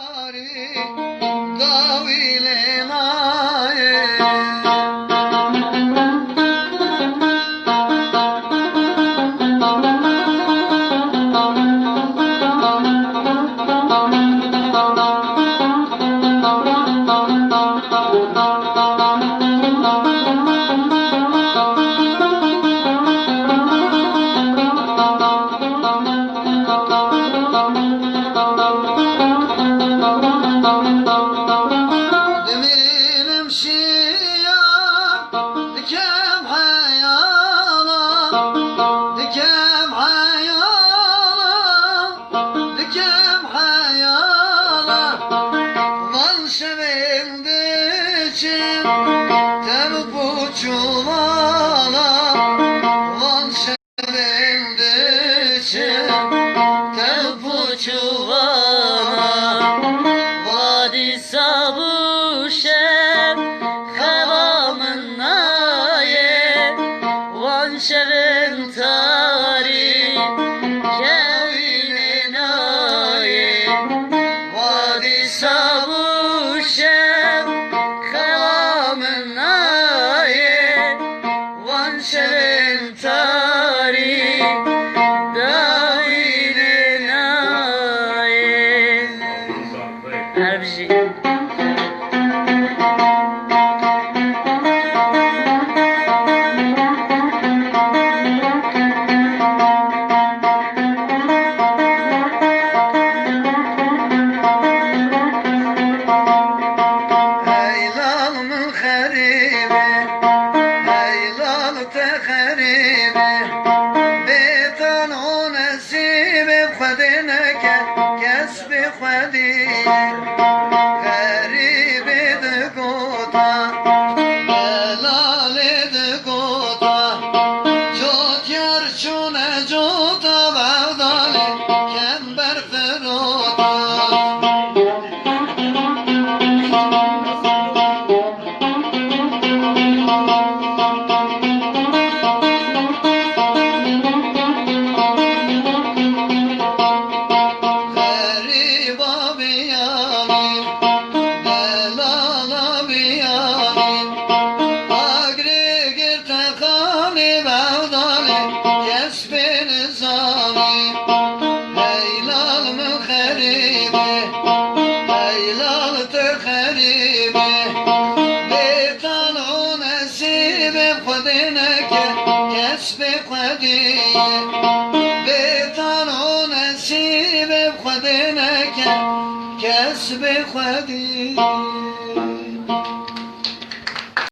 Dar ile dikem hayala Van sevildi için ter bu çuvala Van sevildi için ter bu sun. Heylal te haribi Betan o nesibi Khadine ke kesbi khadi Haribi de gota Helali de gota nesibi khudine ke, kesbi khadiye, betan o nesibi